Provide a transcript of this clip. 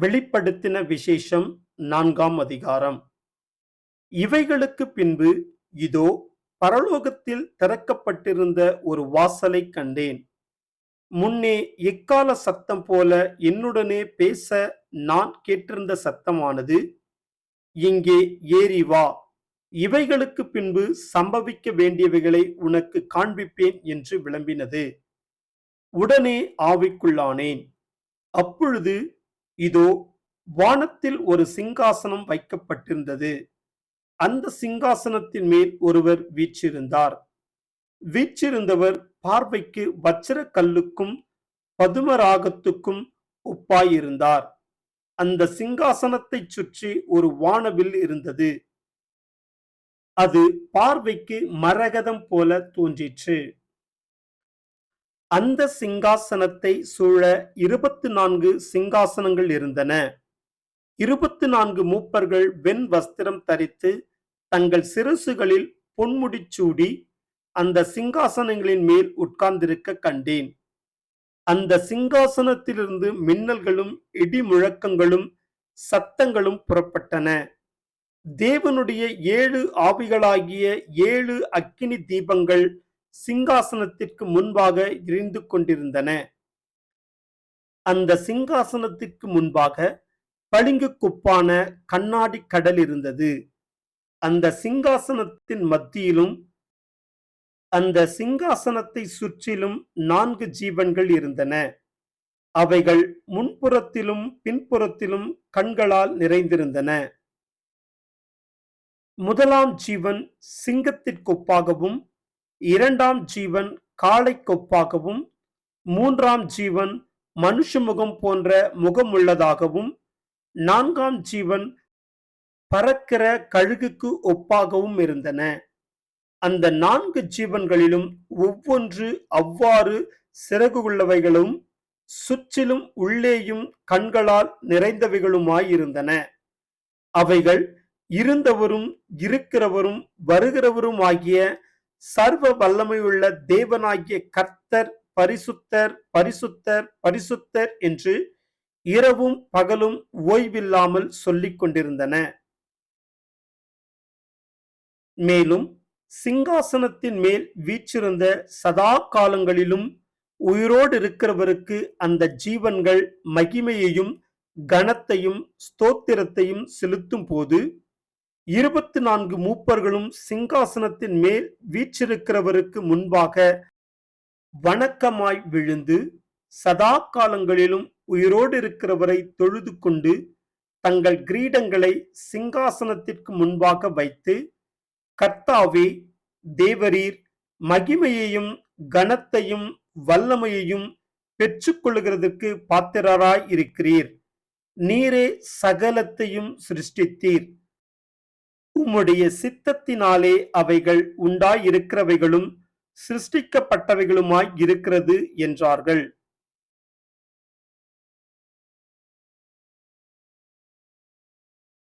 வெளிப்படுத்தின விசேஷம் நான்காம் அதிகாரம். இவைகளுக்கு பின்பு இதோ பரலோகத்தில் திறக்கப்பட்டிருந்த ஒரு வாசலை கண்டேன். முன்னே எக்கால சத்தம் போல என்னுடனே பேச நான் கேட்டிருந்த சத்தமானது இங்கே ஏறி வா. இவைகளுக்கு பின்பு சம்பவிக்க வேண்டியவைகளை உனக்கு காண்பிப்பேன் என்று விளம்பினது. உடனே ஆவிக்குள்ளானேன். அப்பொழுது இதோ வானத்தில் ஒரு சிங்காசனம் வைக்கப்பட்டிருந்தது. அந்த சிங்காசனத்தின் மேல் ஒருவர் வீற்றிருந்தார். வீற்றிருந்தவர் பார்வைக்கு வச்சிர கல்லுக்கும் பதுமராகத்துக்கும் ஒப்பாயிருந்தார். அந்த சிங்காசனத்தை சுற்றி ஒரு வானவில் இருந்தது. அது பார்வைக்கு மரகதம் போல தோன்றிற்று. அந்த சிங்காசனத்தை சூழ இருபத்து நான்கு சிங்காசனங்கள் இருந்தன. இருபத்து நான்கு மூப்பர்கள் வெண் வஸ்திரம் தரித்து தங்கள் சிறுசுகளில் பொன்முடிச்சூடி அந்த சிங்காசனங்களின் மேல் உட்கார்ந்திருக்க கண்டேன். அந்த சிங்காசனத்திலிருந்து மின்னல்களும் இடி முழக்கங்களும் சத்தங்களும் புறப்பட்டன. தேவனுடைய ஏழு ஆவிகளாகிய ஏழு அக்கினி தீபங்கள் சிங்காசனத்திற்கு முன்பாக இருந்து கொண்டிருந்தன. அந்த சிங்காசனத்திற்கு முன்பாக பளிங்கு குப்பான கண்ணாடி கடல் இருந்தது. அந்த சிங்காசனத்தின் மத்தியிலும் அந்த சிங்காசனத்தை சுற்றிலும் நான்கு ஜீவன்கள் இருந்தன. அவைகள் முன்புறத்திலும் பின்புறத்திலும் கண்களால் நிறைந்திருந்தன. முதலாம் ஜீவன் சிங்கத்திற்கொப்பாகவும் இரண்டாம் ஜீவன் காளைக்கொப்பாகவும் மூன்றாம் ஜீவன் மனுஷ முகம் போன்ற முகமுள்ளதாகவும் நான்காம் ஜீவன் பறக்கிற கழுகுக்கு ஒப்பாகவும் இருந்தன. அந்த நான்கு ஜீவன்களிலும் ஒவ்வொன்று அவ்வாறு சிறகுள்ளவைகளும் சுற்றிலும் உள்ளேயும் கண்களால் நிறைந்தவைகளுமாயிருந்தன. அவைகள் இருந்தவரும் இருக்கிறவரும் வருகிறவரும் ஆகிய சர்வ வல்லமையுள்ள தேவனாகிய கர்த்தர் பரிசுத்தர் பரிசுத்தர் பரிசுத்தர் என்று இரவும் பகலும் ஓய்வில்லாமல் சொல்லிக் கொண்டிருந்தன. மேலும் சிங்காசனத்தின் மேல் வீச்சிருந்த சதா காலங்களிலும் உயிரோடு இருக்கிறவருக்கு அந்த ஜீவன்கள் மகிமையையும் கனத்தையும் ஸ்தோத்திரத்தையும் செலுத்தும் போது இருபத்தி நான்கு மூப்பர்களும் சிங்காசனத்தின் மேல் வீற்றிருக்கிறவருக்கு முன்பாக வணக்கமாய் விழுந்து சதா காலங்களிலும் உயிரோடு இருக்கிறவரை தொழுது கொண்டு தங்கள் கிரீடங்களை சிங்காசனத்திற்கு முன்பாக வைத்து கர்த்தாவே தேவரீர் மகிமையையும் கனத்தையும் வல்லமையையும் பெற்றுக்கொள்கிறதற்கு பாத்திரராய் இருக்கிறீர். நீரே சகலத்தையும் சிருஷ்டித்தீர். உம்முடைய சித்தத்தினாலே அவைகள் உண்டாயிருக்கிறவைகளும் சிருஷ்டிக்கப்பட்டவைகளுமாய் இருக்கிறது என்றார்கள்.